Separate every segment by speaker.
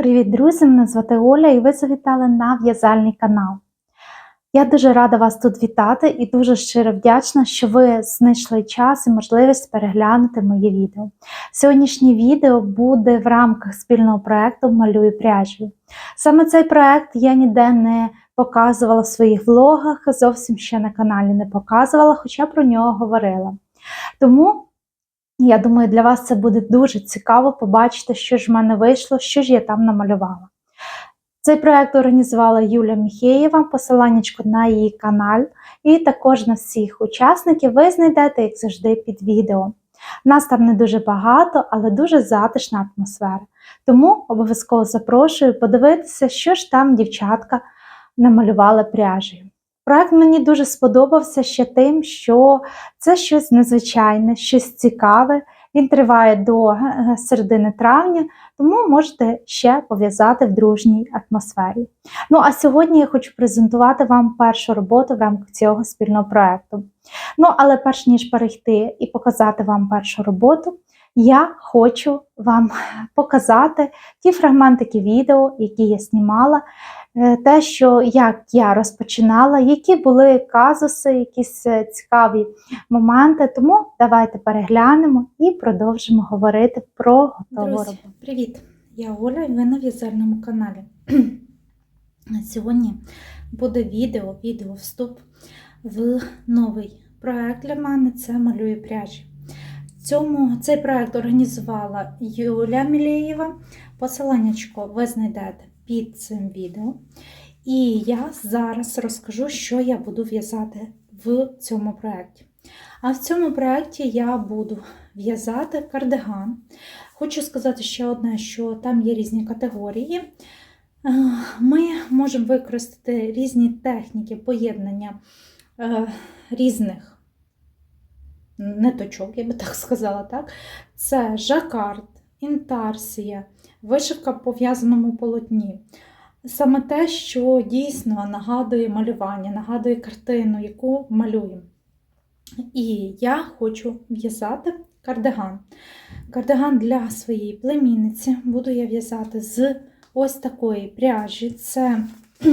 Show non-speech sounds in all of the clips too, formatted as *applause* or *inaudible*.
Speaker 1: Привіт, друзі! Мене звати Оля і ви завітали на в'язальний канал. Я дуже рада вас тут вітати і дуже щиро вдячна, що ви знайшли час і можливість переглянути моє відео. Сьогоднішнє відео буде в рамках спільного проєкту Малюю пряжею. Саме цей проєкт я ніде не показувала в своїх влогах, зовсім ще на каналі не показувала, хоча про нього говорила. Тому я думаю, для вас це буде дуже цікаво побачити, що ж в мене вийшло, що ж я там намалювала. Цей проект організувала Юля Міхеєва, посиланнячко на її канал, і також на всіх учасників ви знайдете, як завжди, під відео. Нас там не дуже багато, але дуже затишна атмосфера. Тому обов'язково запрошую подивитися, що ж там дівчатка намалювали пряжею. Проект мені дуже сподобався ще тим, що це щось незвичайне, щось цікаве. Він триває до е, середини травня, тому можете ще пов'язати в дружній атмосфері. Ну а сьогодні я хочу презентувати вам першу роботу в рамках цього спільного проекту. Ну, але перш ніж перейти і показати вам першу роботу, я хочу вам показати ті фрагментики відео, які я знімала е, те, що як я розпочинала, які були казуси, якісь е, цікаві моменти. Тому давайте переглянемо і продовжимо говорити про готову
Speaker 2: Друзі,
Speaker 1: роботу.
Speaker 2: привіт! Я Оля і ви на в'язальному каналі. *clears throat* Сьогодні буде відео, відео вступ в новий проект для мене це малюю пряжі. Цьому, цей проект організувала Юля Мілєєва. Посиланнячко ви знайдете під цим відео. І я зараз розкажу, що я буду в'язати в цьому проєкті. А в цьому проєкті я буду в'язати кардиган. Хочу сказати ще одне, що там є різні категорії. Е, Ми можемо використати різні техніки поєднання е, різних ниточок, я би так сказала. так? Це жакард, інтарсія, вишивка по в'язаному полотні. Саме те, що дійсно нагадує малювання, нагадує картину, яку малюємо. І я хочу в'язати кардиган. Кардиган для своєї племінниці буду я в'язати з ось такої пряжі. Це, *clears throat*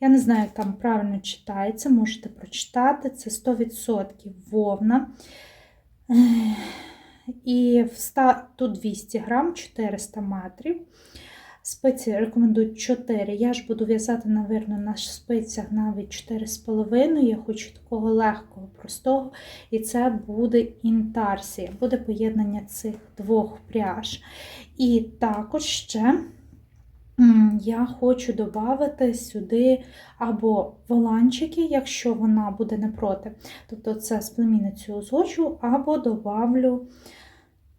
Speaker 2: я не знаю, як там правильно читається, можете прочитати. Це 100% вовна. І в ста- тут 200 грам, 400 метрів. Спиці рекомендують 4. Я ж буду в'язати, напевно, на спицях навіть 4,5. Я хочу такого легкого, простого. І це буде інтарсія, буде поєднання цих двох пряж. І також ще я хочу додати сюди або воланчики, якщо вона буде не проти. Тобто це з племінницею узгоджу, або добавлю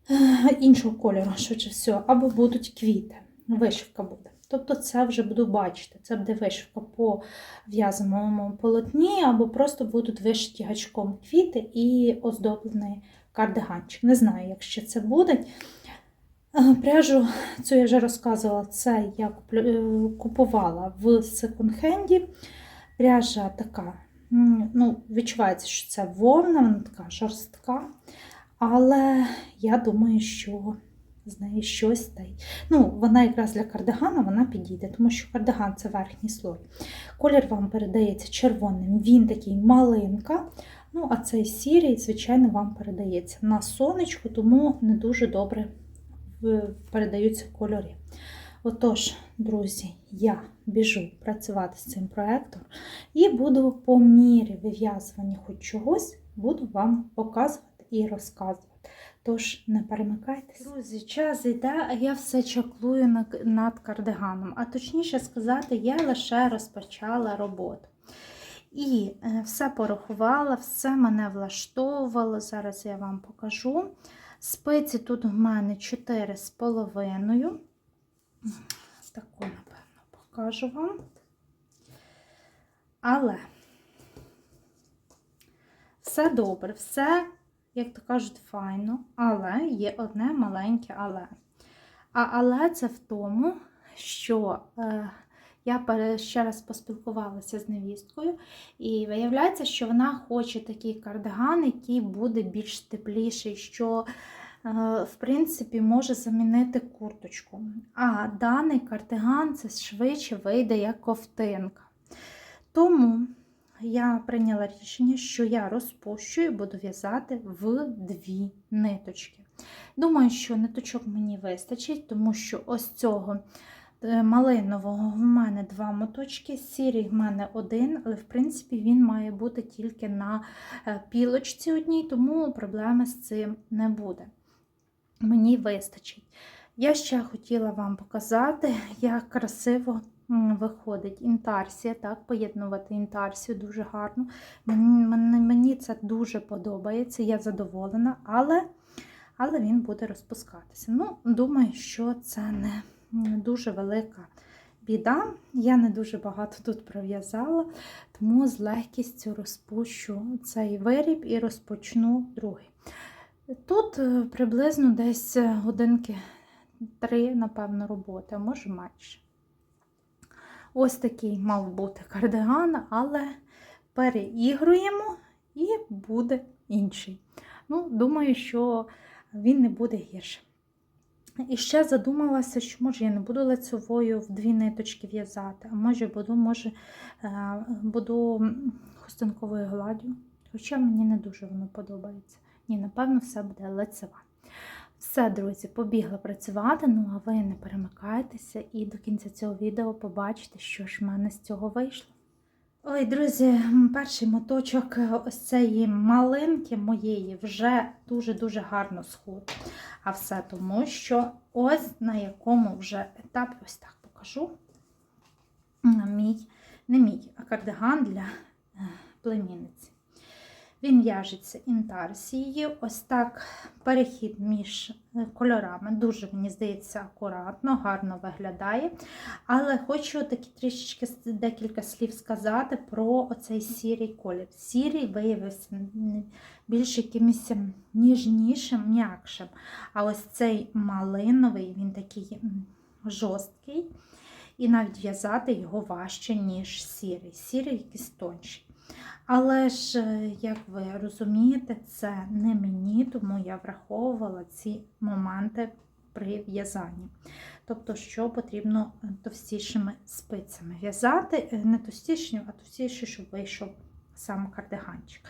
Speaker 2: е, іншого кольору, швидше всього, або будуть квіти вишивка буде. Тобто це вже буду бачити. Це буде вишивка по в'язаному полотні, або просто будуть вишиті гачком квіти і оздоблений кардиганчик. Не знаю, як ще це буде. Пряжу, цю я вже розказувала, це я е, купувала в секонд-хенді. Пряжа така, ну, відчувається, що це вовна, вона така жорстка. Але я думаю, що з неї щось та й. Ну, вона якраз для кардигана вона підійде, тому що кардиган це верхній слой. Колір вам передається червоним, він такий малинка. Ну, а цей сірий, звичайно, вам передається на сонечку, тому не дуже добре передаються кольори. Отож, друзі, я біжу працювати з цим проєктом і буду по мірі вив'язування хоч чогось, буду вам показувати і розказувати. Тож не перемикайтеся. Друзі, час йде, а я все чаклую над кардиганом. А точніше сказати, я лише розпочала роботу. І е, все порахувала, все мене влаштовувало. Зараз я вам покажу. Спиці тут в мене 4,5. Таку, напевно, покажу вам. Але все добре, все як то кажуть, файно, але є одне маленьке але. А але це в тому, що е, я ще раз поспілкувалася з невісткою, і виявляється, що вона хоче такий кардиган, який буде більш тепліший, що в принципі, може замінити курточку. А даний кардиган це швидше вийде як ковтинка. Тому я прийняла рішення, що я розпущу і буду в'язати в дві ниточки. Думаю, що ниточок мені вистачить, тому що ось цього е, малинового в мене два моточки, сірий в мене один, але в принципі він має бути тільки на е, пілочці одній, тому проблеми з цим не буде. Мені вистачить. Я ще хотіла вам показати, *laughs* як красиво виходить інтарсія, так, поєднувати інтарсію дуже гарно. Мені, це дуже подобається, я задоволена, але, але він буде розпускатися. Ну, думаю, що це не дуже велика біда. Я не дуже багато тут пров'язала, тому з легкістю розпущу цей виріб і розпочну другий. Тут е, приблизно десь годинки три, напевно, роботи, а може менше. Ось такий мав бути кардиган, але переігруємо і буде інший. Ну, думаю, що він не буде гірше. І ще задумалася, що може я не буду лицевою в дві ниточки в'язати, а може буду, може, е, буду хустинковою гладдю. Хоча мені не дуже воно подобається. Ні, напевно, все буде лицева. Все, друзі, побігла працювати. Ну а ви не перемикайтеся і до кінця цього відео побачите, що ж в мене з цього вийшло. Ой, друзі, перший моточок е, ось цієї малинки моєї вже дуже-дуже гарно схуд. А все тому, що ось на якому вже етапі, ось так покажу. Мій, не мій, а кардиган для е, племінниці. Він в'яжеться інтарсією. Ось так перехід між е, кольорами. Дуже, мені здається, акуратно, гарно виглядає. Але хочу такі трішечки декілька слів сказати про оцей сірий колір. Сірий виявився більш якимось ніжнішим, м'якшим. А ось цей малиновий, він такий жорсткий. І навіть в'язати його важче, ніж сірий. Сірий якийсь тонший. Але ж, е, як ви розумієте, це не мені, тому я враховувала ці моменти при в'язанні. Тобто, що потрібно е, товстішими спицями в'язати, Е, не товстішими, а товстіші, щоб вийшов сам кардиганчик.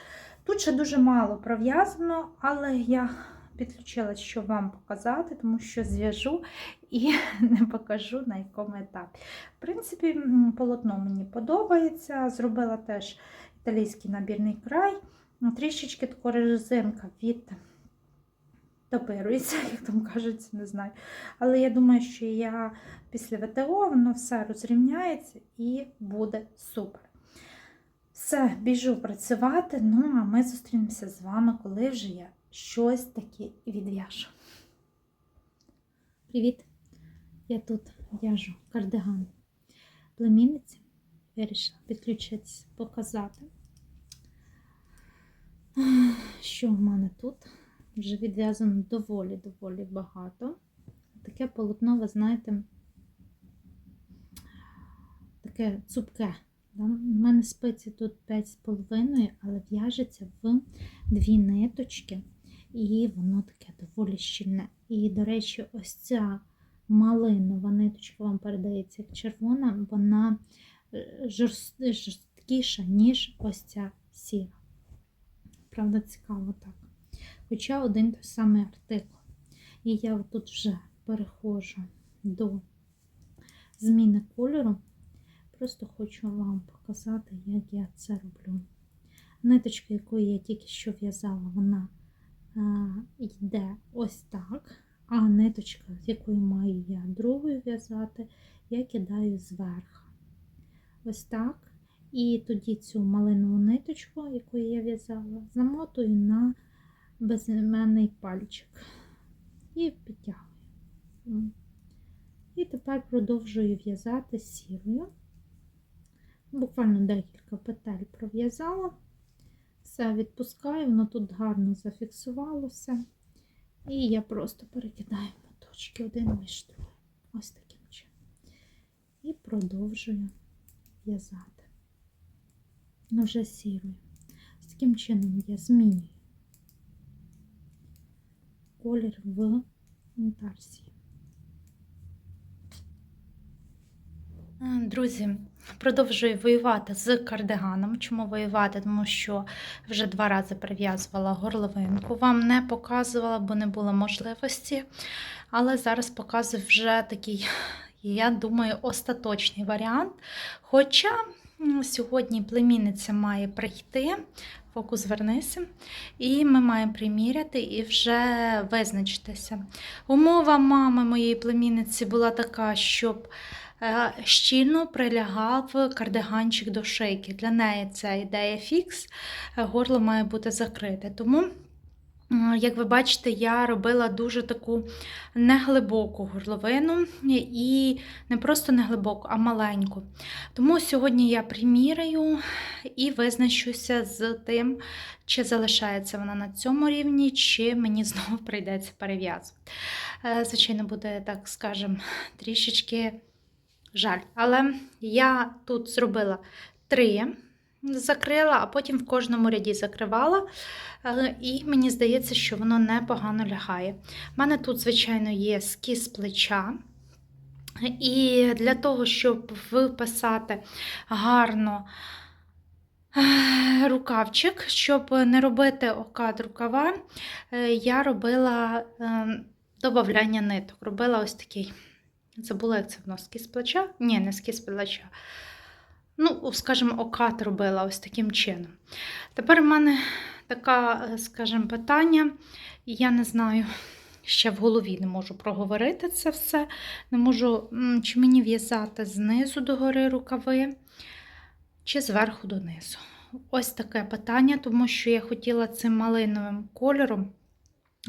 Speaker 2: Тут ще дуже мало пров'язано, але я підключилась, щоб вам показати, тому що зв'яжу і *laughs* не покажу на якому етапі. В принципі, полотно мені подобається. Зробила теж італійський набірний край. Трішечки така резинка від топирується, *laughs* як там кажуть, не знаю. Але я думаю, що я після ВТО воно все розрівняється і буде супер. Все, біжу працювати. Ну, а ми зустрінемося з вами, коли вже я щось таке відв'яжу. Привіт! Я тут в'яжу кардиган племінниці. Вирішила підключитися, показати, що в мене тут. Вже відв'язано доволі-доволі багато. Таке полотно, ви знаєте, таке цупке. У мене спиці тут 5,5, але в'яжеться в дві ниточки, і воно таке доволі щільне. І, до речі, ось ця малинова ниточка вам передається як червона, вона е, жорсткіша, ніж ось ця сіра. Правда, цікаво так. Хоча один той самий артикул. І я тут вже переходжу до зміни кольору. Просто хочу вам показати, як я це роблю. Ниточка, яку я тільки що в'язала, вона а, йде ось так. А ниточка, з якою маю я другою в'язати, я кидаю зверху. Ось так. І тоді цю малинову ниточку, яку я в'язала, замотую на безіменний пальчик і підтягую. І тепер продовжую в'язати сірою. Буквально декілька петель пров'язала. Все відпускаю, воно тут гарно зафіксувалося. І я просто перекидаю моточки один між другим. Ось таким чином. І продовжую в'язати. Ну, вже сірою. З таким чином я змінюю колір в інтарсії. Е, Друзі, продовжую воювати з кардиганом. Чому воювати? Тому що вже два рази прив'язувала горловинку. Вам не показувала, бо не було можливості. Але зараз показую вже такий, я думаю, остаточний варіант. Хоча сьогодні племінниця має прийти, фокус звернися, і ми маємо приміряти і вже визначитися. Умова мами моєї племінниці була така, щоб е, щільно прилягав кардиганчик до шийки. Для неї це ідея фікс, е, горло має бути закрите. Тому, як ви бачите, я робила дуже таку неглибоку горловину і не просто неглибоку, а маленьку. Тому сьогодні я приміряю і визначуся з тим, чи залишається вона на цьому рівні, чи мені знову прийдеться перев'язувати. Е, Звичайно, буде, так скажемо, трішечки жаль. Але я тут зробила три, закрила, а потім в кожному ряді закривала. Е, І мені здається, що воно непогано лягає. У мене тут, звичайно, є скіз плеча. І для того, щоб виписати гарно е, рукавчик, щоб не робити окат рукава, е, я робила додавання ниток. Робила ось такий. Забула, як це воно скіз плеча? Ні, не скіз плеча. Ну, скажімо, окат робила ось таким чином. Тепер в мене таке, скажімо, питання, і я не знаю, ще в голові не можу проговорити це все. Не можу, чи мені в'язати знизу до гори рукави, чи зверху донизу. Ось таке питання, тому що я хотіла цим малиновим кольором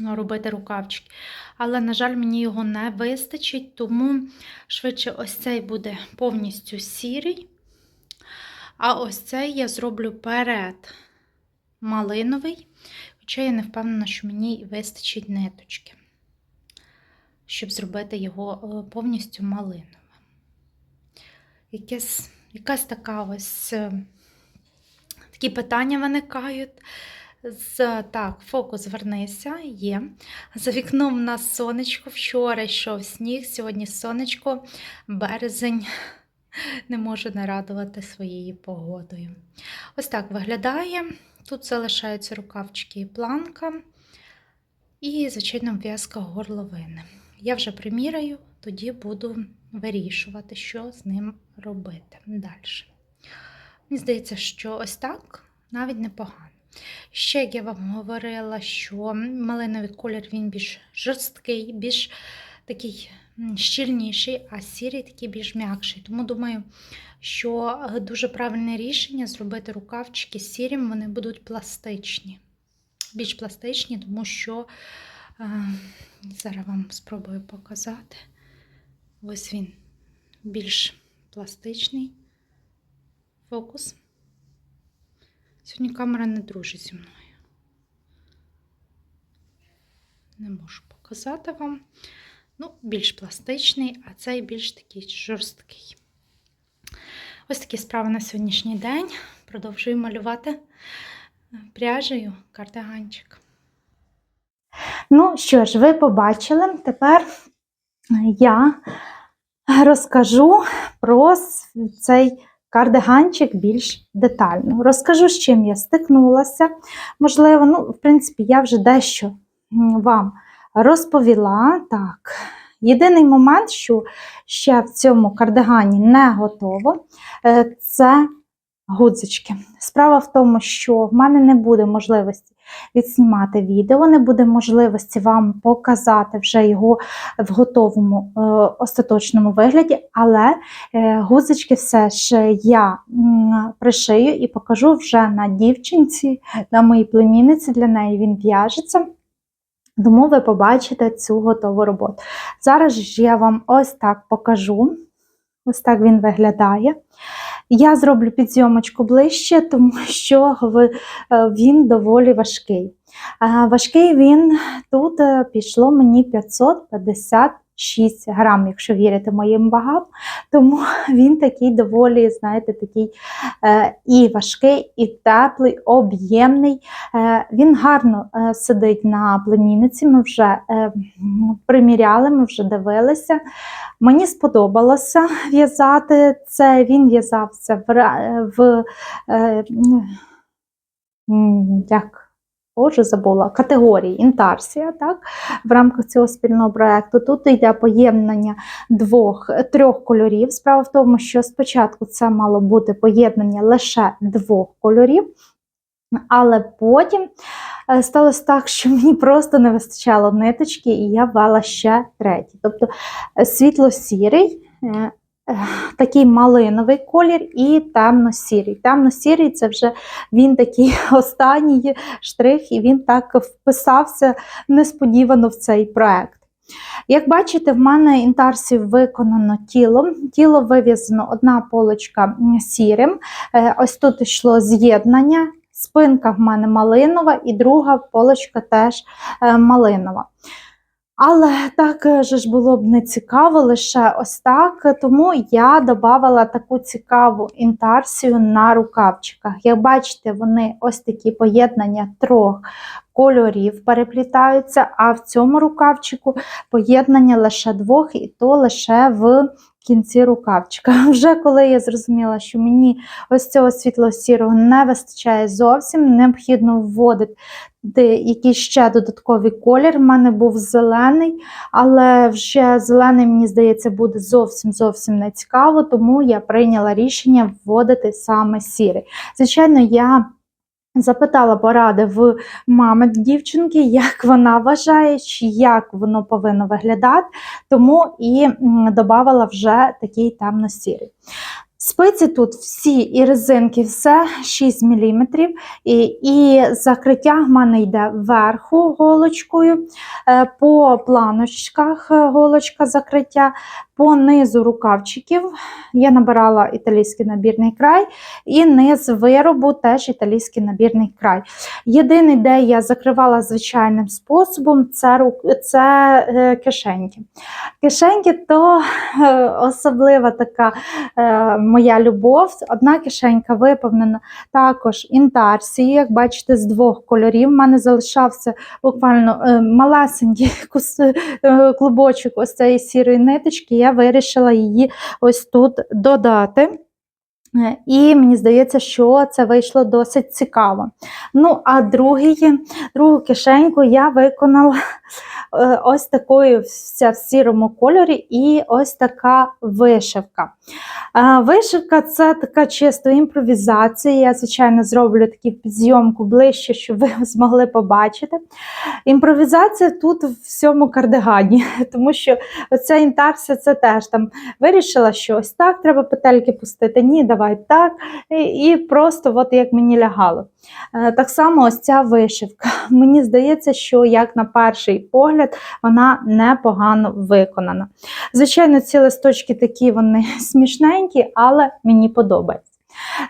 Speaker 2: робити рукавчики. Але, на жаль, мені його не вистачить, тому швидше ось цей буде повністю сірий. А ось цей я зроблю перед малиновий, хоча я не впевнена, що мені вистачить ниточки, щоб зробити його е, повністю малиновим. Якесь, якась така ось е, такі питання виникають. З, так, фокус звернися, є. За вікном у нас сонечко. Вчора йшов сніг, сьогодні сонечко, березень. *laughs* Не можу не радувати своєю погодою. Ось так виглядає. Тут залишаються рукавчики і планка. І, звичайно, в'язка горловини. Я вже приміряю, тоді буду вирішувати, що з ним робити далі. Мені здається, що ось так навіть непогано. Ще, я вам говорила, що малиновий колір він більш жорсткий, більш такий щільніший, а сірий такий більш м'якший. Тому думаю, що е, дуже правильне рішення зробити рукавчики сірим, вони будуть пластичні. Більш пластичні, тому що е, зараз вам спробую показати. Ось він більш пластичний. Фокус. Сьогодні камера не дружить зі мною. Не можу показати вам. Ну, більш пластичний, а цей більш такий жорсткий. Ось такі справи на сьогоднішній день. Продовжую малювати пряжею кардиганчик.
Speaker 1: Ну що ж, ви побачили. Тепер я розкажу про цей кардиганчик більш детально. Розкажу, з чим я стикнулася. Можливо, ну, в принципі, я вже дещо вам розповіла. Так. Єдиний момент, що ще в цьому кардигані не готово, е, це гудзички. Справа в тому, що в мене не буде можливості відснімати відео, не буде можливості вам показати вже його в готовому е, остаточному вигляді, але е, все ж я пришию і покажу вже на дівчинці, на моїй племінниці, для неї він в'яжеться. Тому ви побачите цю готову роботу. Зараз ж я вам ось так покажу. Ось так він виглядає. Я зроблю підйомочку ближче, тому що е, він доволі важкий. Е, Важкий він тут е, пішло мені 6 грам, якщо вірити моїм вагам. Тому *laughs* він такий доволі, знаєте, такий е, і важкий, і теплий, об'ємний. Е, він гарно е, сидить на племінниці. Ми вже е, приміряли, ми вже дивилися. Мені сподобалося в'язати це. Він в'язався в, в е, як Боже, забула категорії інтарсія, так, в рамках цього спільного проєкту. Тут йде поєднання двох трьох кольорів. Справа в тому, що спочатку це мало бути поєднання лише двох кольорів, але потім е, сталося так, що *laughs* мені просто не вистачало ниточки, і я ввела ще третій. Тобто е, світло-сірий. Такий малиновий колір і темно-сірий. Темно-сірий це вже він такий *laughs* останній штрих, і він так вписався несподівано в цей проект. Як бачите, в мене інтарсів виконано тіло. Тіло вив'язано одна полочка сірим. Е, Ось тут йшло з'єднання. Спинка в мене малинова, і друга полочка теж е, малинова. Але так е, же ж було б не цікаво лише ось так, тому я додавала таку цікаву інтарсію на рукавчиках. Як бачите, вони ось такі поєднання трьох кольорів переплітаються, а в цьому рукавчику поєднання лише двох, і то лише в кінці рукавчика. *laughs* Вже коли я зрозуміла, що мені ось цього світло-сірого не вистачає зовсім, необхідно вводити якийсь ще додатковий колір. У мене був зелений, але вже зелений, мені здається, буде зовсім зовсім не цікаво, тому я прийняла рішення вводити саме сірий. Звичайно, я. Запитала поради в мами дівчинки, як вона вважає, чи як воно повинно виглядати, тому і додавала вже такий темно-сірий. Спиці тут всі і резинки, все 6 мм, і, і закриття в мене йде вверху голочкою, е, по планочках е, голочка закриття, по низу рукавчиків я набирала італійський набірний край, і низ виробу теж італійський набірний край. Єдине, де я закривала звичайним способом, це, це е, кишеньки. Кишеньки то е, особлива така е, моя любов. Одна кишенька виповнена також інтарсією, як бачите, з двох кольорів. У мене залишався буквально малесенький клубочок ось цієї сірої ниточки. Я вирішила її ось тут додати. Е, І мені здається, що це вийшло досить цікаво. Ну, а другий, другу кишеньку я виконала е, ось такою вся в сірому кольорі, і ось така вишивка. Вишивка це така чисто імпровізація. Я, звичайно, зроблю таку підзйомку ближче, щоб ви *laughs* змогли побачити. Імпровізація тут в всьому кардигані, *laughs* тому що оця інтарсія це теж там вирішила, що ось так треба петельки пустити. Ні, давай так. І, і просто от як мені лягало. Е, Так само ось ця вишивка. *laughs* Мені здається, що як на перший погляд вона непогано виконана. Звичайно, ці листочки такі вони смішненькі, але мені подобається.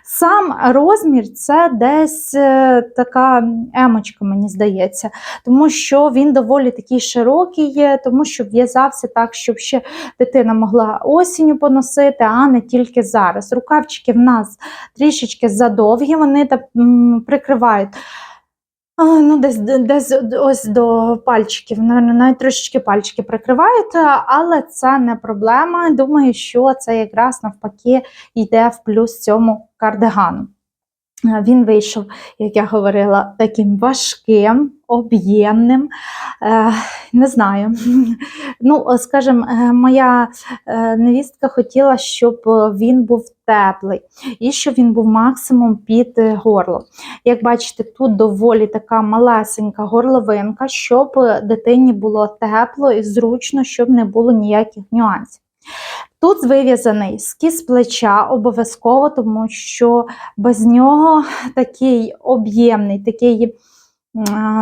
Speaker 1: Сам розмір це десь е, така емочка, мені здається, тому що він доволі такий широкий, є, тому що в'язався так, щоб ще дитина могла осінню поносити, а не тільки зараз. Рукавчики в нас трішечки задовгі, вони прикривають. А, Ну, десь, десь ось до пальчиків, навіть, навіть трошечки пальчики прикривають, але це не проблема. Думаю, що це якраз навпаки йде в плюс цьому кардигану. Е, Він вийшов, як я говорила, таким важким, об'ємним. Е, не знаю. *laughs* Ну, скажімо, е, моя е, невістка хотіла, щоб е, він був теплий і щоб він був максимум під е, горло. Як бачите, тут доволі така малесенька горловинка, щоб е, дитині було тепло і зручно, щоб не було ніяких нюансів. Тут вив'язаний скіз плеча обов'язково, тому що без нього такий об'ємний, такий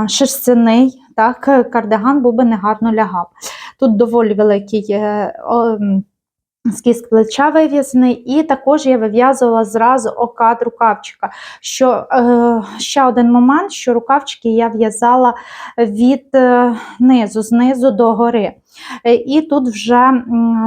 Speaker 1: шерстяний, так, кардиган був би негарно лягав. Тут доволі великий е, Скіз плеча вив'язаний, і також я вив'язувала зразу окат рукавчика. Що е, ще один момент, що рукавчики я в'язала від е, низу, знизу до гори. Е, І тут вже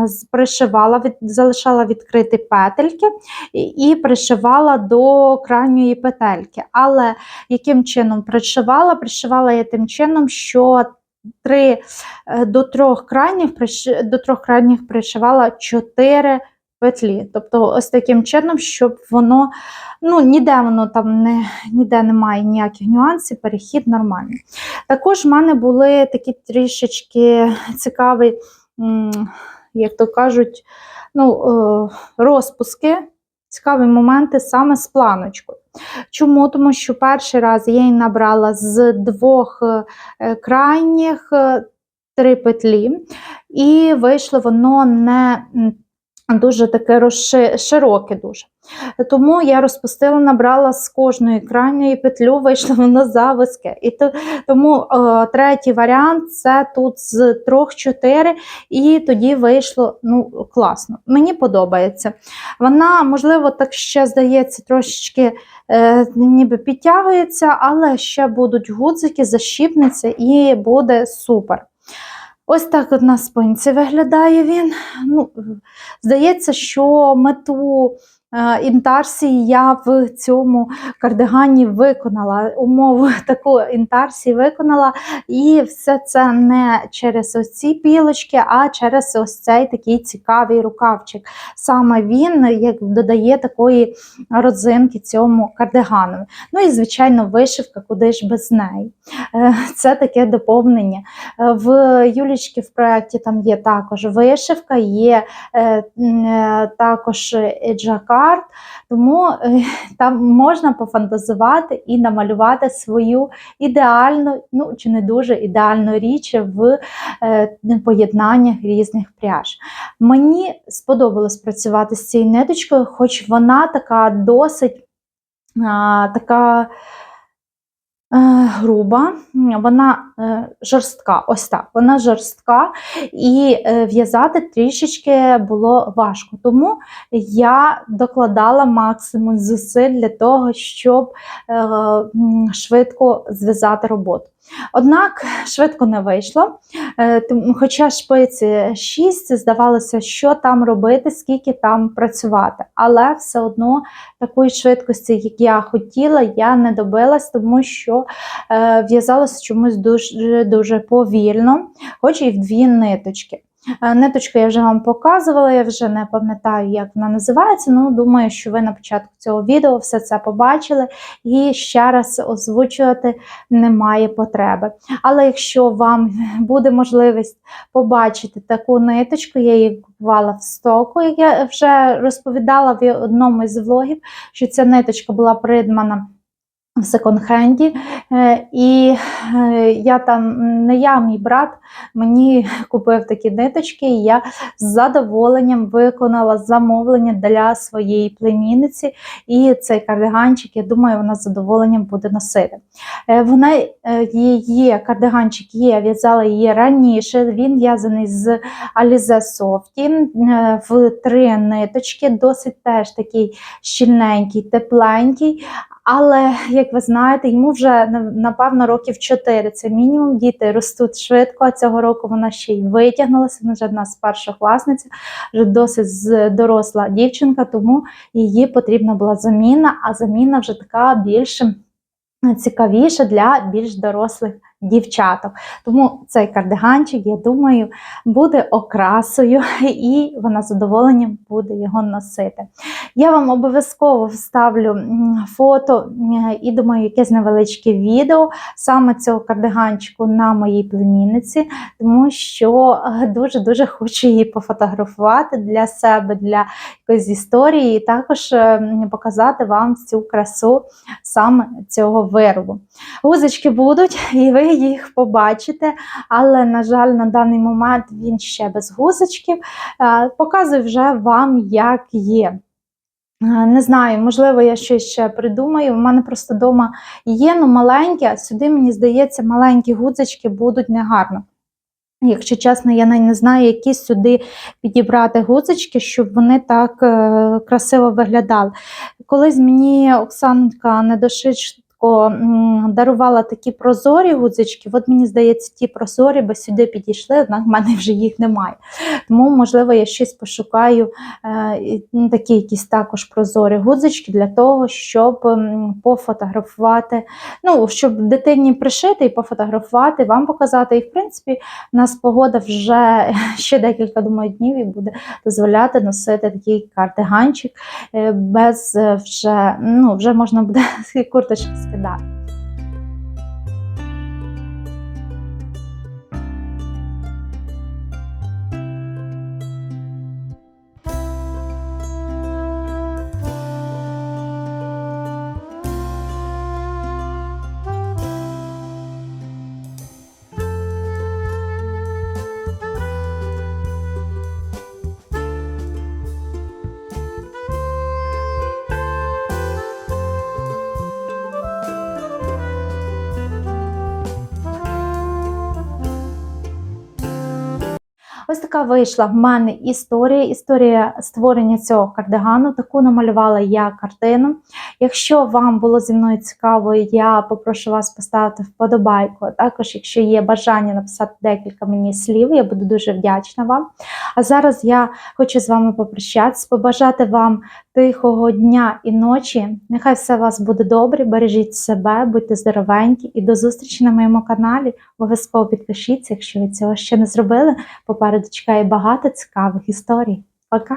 Speaker 1: з- пришивала, від, залишала відкриті петельки і, і пришивала до крайньої петельки. Але яким чином пришивала? Пришивала я тим чином, що три е, до трьох крайніх до трьох крайніх пришивала чотири петлі. Тобто, ось таким чином, щоб воно ну ніде воно там не ніде немає ніяких нюансів, перехід нормальний. Також в мене були такі трішечки цікаві, як то кажуть, ну, е, розпуски. Цікаві моменти саме з планочкою. Чому? Тому що перший раз я її набрала з двох е, крайніх е, три петлі, і вийшло воно не дуже таке розши- широке дуже. Тому я розпустила, набрала з кожної крайньої петлю, вийшло воно заводське. І то, тому е, третій варіант це тут з трьох-чотири, і тоді вийшло ну, класно. Мені подобається. Вона, можливо, так ще здається, трошечки е, ніби підтягується, але ще будуть гудзики, защіпнеться і буде супер. Ось так от на спинці виглядає він. Ну, здається, що мету інтарсії я в цьому кардигані виконала. Умову *laughs* таку інтарсії виконала, і все це не через ось ці пілочки, а через ось цей такий цікавий рукавчик. Саме він як додає такої родзинки цьому кардигану. Ну і, звичайно, вишивка, куди ж без неї. Е, Це таке доповнення. Е, В Юлічки в проєкті там є також вишивка, є е, м, джакард, тому е, там можна пофантазувати і намалювати свою ідеальну, ну чи не дуже ідеальну річ в е, поєднаннях різних пряж. Мені сподобалось працювати з цією ниточкою, хоч вона така досить а, така. Е, Груба, вона е, жорстка, ось так, вона жорстка, і е, в'язати трішечки було важко. Тому я докладала максимум зусиль для того, щоб швидко зв'язати роботу. Однак швидко не вийшло, е, хоча шпиці 6, здавалося, що там робити, скільки там працювати. Але все одно такої швидкості, як я хотіла, я не добилась, тому що в'язалася чомусь дуже, дуже повільно, хоч і в дві ниточки. Е, Ниточку я вже вам показувала, я вже не пам'ятаю, як вона називається. Ну, думаю, що ви на початку цього відео все це побачили і ще раз озвучувати немає потреби. Але якщо вам *laughs* буде можливість побачити таку ниточку, я її купувала в стоку, як я вже розповідала в одному із влогів, що ця ниточка була придбана в секонд-хенді, Е, і е, я там не я, мій брат мені купив такі ниточки, і я з задоволенням виконала замовлення для своєї племінниці. І цей кардиганчик, я думаю, вона з задоволенням буде носити. Е, Вона її кардиганчик є, я в'язала її раніше. Він в'язаний з Alize е, в три ниточки, досить теж такий щільненький, тепленький. Але, як ви знаєте, йому вже на- напевно років 4. Це мінімум. Діти ростуть швидко. А цього року вона ще й витягнулася. Вона вже в нас першокласниця, вже досить доросла дівчинка, тому її потрібна була заміна, а заміна вже така більш цікавіша для більш дорослих дівчаток. Тому цей кардиганчик, я думаю, буде окрасою, *laughs* і вона з задоволенням буде його носити. Я вам обов'язково вставлю фото і думаю, якесь невеличке відео саме цього кардиганчику на моїй племінниці, тому що е, дуже-дуже *laughs* хочу її пофотографувати для себе, для якоїсь історії, і також е, показати вам цю красу саме цього виробу. Гузочки будуть, *laughs* і ви їх побачите, але, на жаль, на даний момент він ще без гузочків. Е, Показую вже вам, як є. Е, Не знаю, можливо, я щось ще придумаю. У мене просто вдома є, ну маленькі, а сюди, мені здається, маленькі гудзички будуть негарно. Якщо чесно, я не знаю, які сюди підібрати гузочки, щоб вони так е, красиво виглядали. Колись мені Оксанка Недошичко м, дарувала такі прозорі гудзички. От мені здається, ті прозорі би сюди підійшли, однак в мене вже їх немає. Тому, можливо, я щось пошукаю е, ну, такі якісь також прозорі гудзички для того, щоб пофотографувати, ну, щоб дитині пришити і пофотографувати, вам показати. І, в принципі, у нас погода вже *laughs* ще декілька думаю, днів і буде дозволяти носити такий кардиганчик е, без вже, ну, вже можна буде *laughs* курточки that. Така вийшла в мене історія. Історія створення цього кардигану. Таку намалювала я картину. Якщо вам було зі мною цікаво, я попрошу вас поставити вподобайку. Також, якщо є бажання написати декілька мені слів, я буду дуже вдячна вам. А зараз я хочу з вами попрощатися, побажати вам тихого дня і ночі. Нехай все у вас буде добре, бережіть себе, будьте здоровенькі і до зустрічі на моєму каналі. Обов'язково підпишіться, якщо ви цього ще не зробили. Попереду чекає багато цікавих історій. Пока!